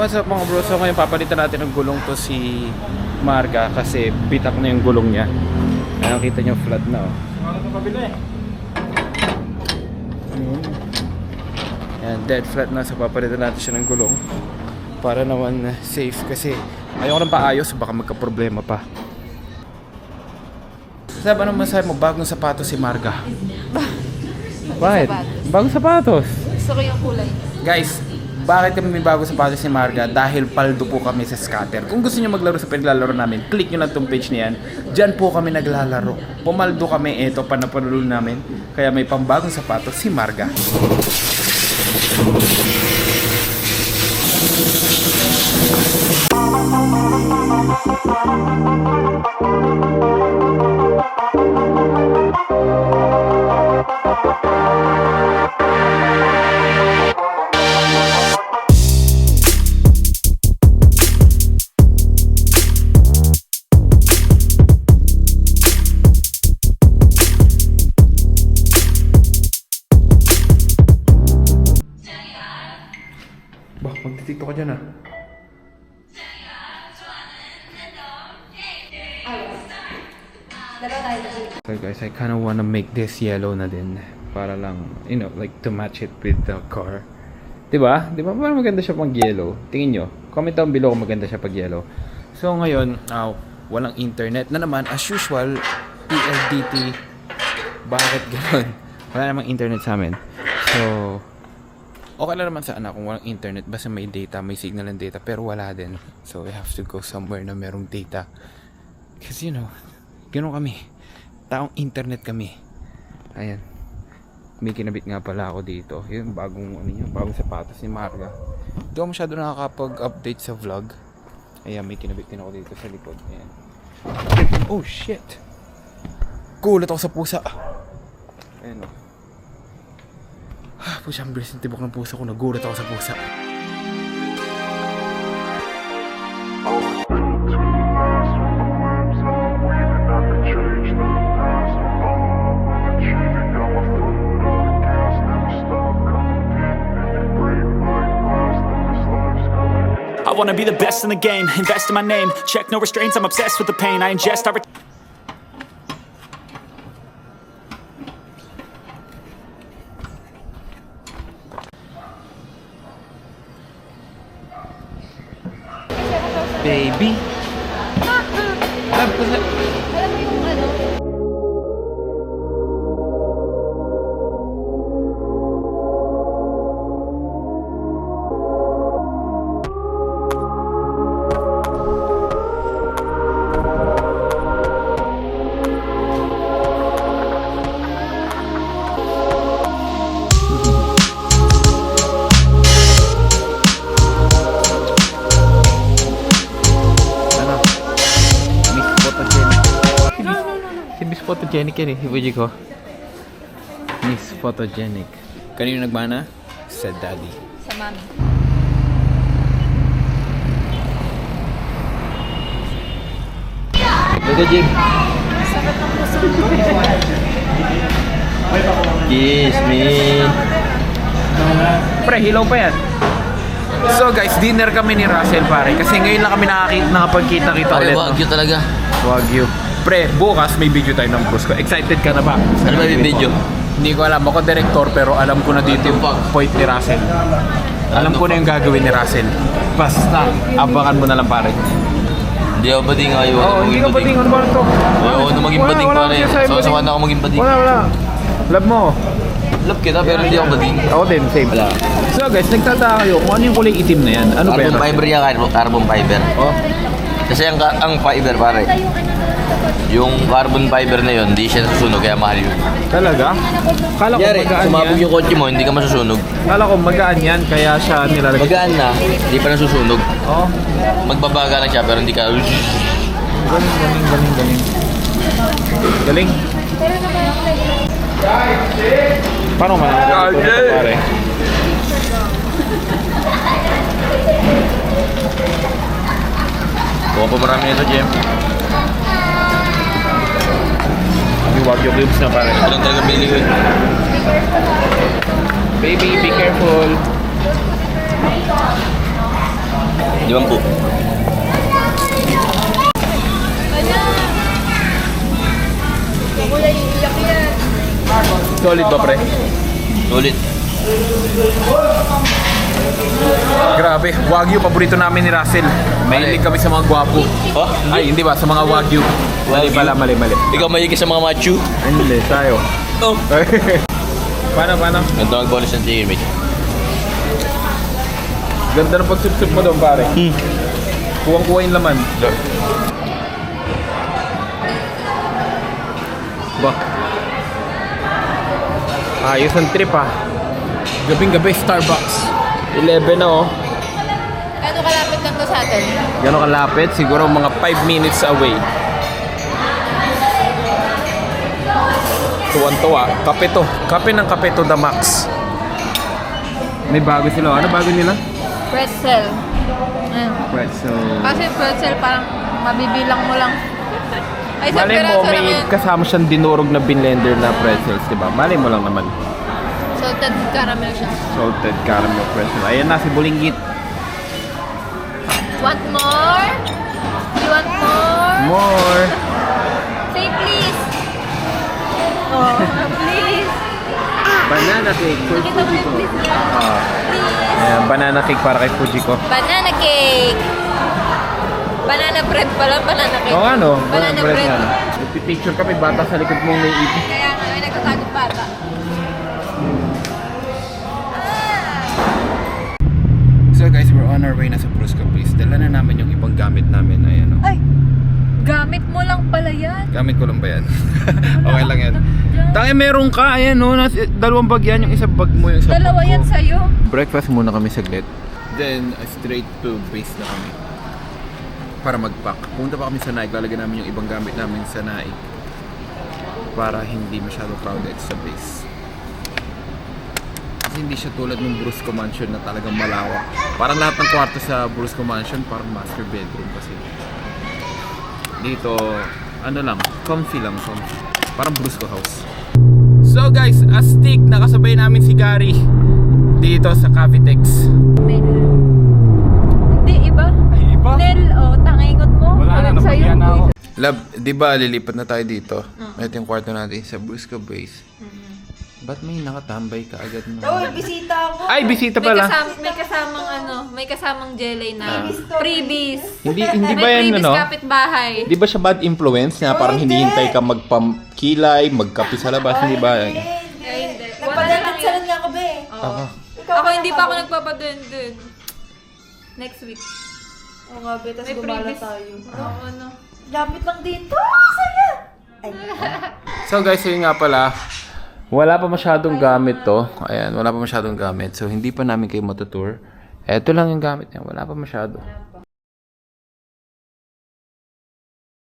what's up mga bro? So ngayon papalitan natin ng gulong to si Marga kasi bitak na yung gulong niya. Ayan, kita nyo flat na oh. Ayun. Ayan, dead flat na. So papalitan natin siya ng gulong. Para naman uh, safe kasi ayoko nang paayos baka magka-problema pa. Sab, anong masabi mo? Bagong sapatos si Marga. Bakit? Bagong sapatos. Gusto ko yung kulay. Guys, bakit kami may bago sapatos ni Marga? Dahil paldo po kami sa scatter. Kung gusto niyo maglaro sa pinaglalaro namin, click nyo lang tong page na yan. Diyan po kami naglalaro. Pumaldo kami, eto, panapanulo namin. Kaya may pambagong sapatos si Marga. Bah, magtitito ka dyan ah. So guys, I kind of wanna make this yellow na din. Para lang, you know, like to match it with the car. Diba? Diba? Parang maganda siya pang yellow. Tingin nyo. Comment down below kung maganda siya pag yellow. So ngayon, ah, walang internet na naman. As usual, PLDT. Bakit ganun? Wala namang internet sa amin. So, okay lang naman sa anak kung walang internet. Basta may data, may signal ng data. Pero wala din. So, we have to go somewhere na merong data. Kasi you know, Ganun kami. Taong internet kami. Ayan. May kinabit nga pala ako dito. Yung bagong ano yun, bagong sapatos ni Marga. Hindi ako masyado nakakapag-update sa vlog. Ayan, may kinabit din ako dito sa likod. Ayan. Oh shit! Gulat ako sa pusa. Ayan o. Ah, bilis ng tibok ng pusa ko. Nagulat ako sa pusa. I wanna be the best in the game, invest in my name. Check no restraints, I'm obsessed with the pain. I ingest, I Baby! Photogenic yan eh. Si Fuji ko. Miss Photogenic. Kanino nagmana? Sa daddy. Sa mami. Ito, Jim. Sakit ng puso ko. Kiss me. Pre, hilaw pa yan. So guys, dinner kami ni Russell pare. Kasi ngayon lang kami nakakita, nakapagkita-kita ulit. Wagyu talaga. Wagyu. Pre, bukas may video tayo ng cruise ko. Excited ka na ba? Ano ba yung video? Hindi ko alam. Ako director pero alam ko na dito yung point ni Russell. Alam ko na yung gagawin ni Russell. Basta, abangan mo na lang pare. Hindi ako bading ayaw. Oo, oh, hindi ka bading. Ano ba ito? Ayaw na maging bading pare. Sasawa na ako maging bading. Wala, wala. Love mo. Love kita pero hindi ako bading. Ako din, same. Wala. So guys, nagtataka kayo kung ano yung kulay itim na yan. Ano ba yan? Carbon fiber yan, carbon, fiber. Oh, Kasi ang, ang fiber pare, yung carbon fiber na yun, hindi siya susunog kaya mahal yun. talaga? Kala ko Kunyari, magaan sumabog yan. yung kotse mo, hindi ka masusunog. Kala ko magaan yan, kaya siya nilalagay. Magaan na, hindi pa nasusunog. Oh, Magbabaga lang siya pero hindi ka... galing, galing, galing, galing. Galing. Paano man ang pare? Buka pa marami nito, Jem. May wagyu cubes na pare. Ito lang talaga bili ko eh. Baby, be careful. Po. Kulay iiyak yan. Solid ba, pre? Sulit. Grabe, Wagyu, paborito namin ni Russell. Mahilig kami sa mga gwapo. Oh? Ay, hindi ba? Sa mga Wagyu. Mali pala, mali, mali. Ikaw mayigis sa mga machu. Hindi, tayo. Oh. paano, paano? Ganito ang bonus ng chicken mate. Ganda ng pagsup-sup mo doon, pare. Hmm. Kuwang-kuwa yung laman. Ba? Ayos ang trip ah. Gabing-gabi, Starbucks. 11 na oh. Ano kalapit lang to sa atin? Gano'ng kalapit? Siguro mga 5 minutes away. Tuwan-tuwa. Kape to. Kape ng kape to the max. May bago sila. Ano bago nila? Pretzel. Ayun. Pretzel. Kasi pretzel parang mabibilang mo lang. Ay, sa Malay mo, piraso may naman. kasama siyang dinurog na blender na pretzels, di ba? Malay mo lang naman. Salted caramel siya. Salted caramel pretzel. Ayan na, si Bulinggit. Want more? You want more? More! Say please. Oh, please. Banana cake for Nakita mo yung please? Ah, Please. ayan, banana cake para kay Fujiko. Banana cake. Banana bread pala, banana cake. Oo nga no, Banana bread nga. Nagpipicture kami, bata sa likod mong naiipit. Kaya nga, may nagtatagong bata. So guys, we're on our way na sa Brusco Place. Dala na namin yung ibang gamit namin. Ayan o. Ay, gamit mo lang pala yan. Gamit ko lang ba yan? okay lang yan. Tangi meron ka, ayan o. Nas, dalawang bag yan. Yung isa bag mo, yung isa Dalawa bag ko. yan sa'yo. Breakfast muna kami saglit. Then, uh, straight to base na kami. Para mag-pack. Punta pa kami sa Nike. Lalagyan namin yung ibang gamit namin sa Nike. Para hindi masyado crowded sa base. Kasi hindi siya tulad ng Brusco Mansion na talagang malawak. Parang lahat ng kwarto sa Brusco Mansion, parang master bedroom kasi. Dito, ano lang, comfy lang, comfy. Parang Brusco House. So guys, astig, nakasabay namin si Gary dito sa Cavitex. Mel. Hindi, iba. Ay, iba? Nel, oh, tangingot mo. Wala na, Alam napahiya na ako. Lab, di ba lilipat na tayo dito? Ito yung kwarto natin sa Brusco Base. Ba't may nakatambay ka agad mo? bisita ako. Ay, bisita May, pala. kasam, may kasamang ano, may kasamang jelly na freebies. Hindi hindi may ba yan freebies ano? kapitbahay. Di ba siya bad influence na parang hindi hintay ka magpamkilay, magkapi sa labas, hindi ba? Ay, hindi. Wala na lang ako, be. Ako. Ako hindi pa ako nagpapadendin. Next week. Oo nga, be. Tapos May gumala freebies. tayo. Oo, ano. Lapit lang dito. Saya! Ay, So guys, yun nga pala. Wala pa masyadong gamit to. Ayan, wala pa masyadong gamit. So, hindi pa namin kayo matutour. Eto lang yung gamit niya. Wala pa masyado.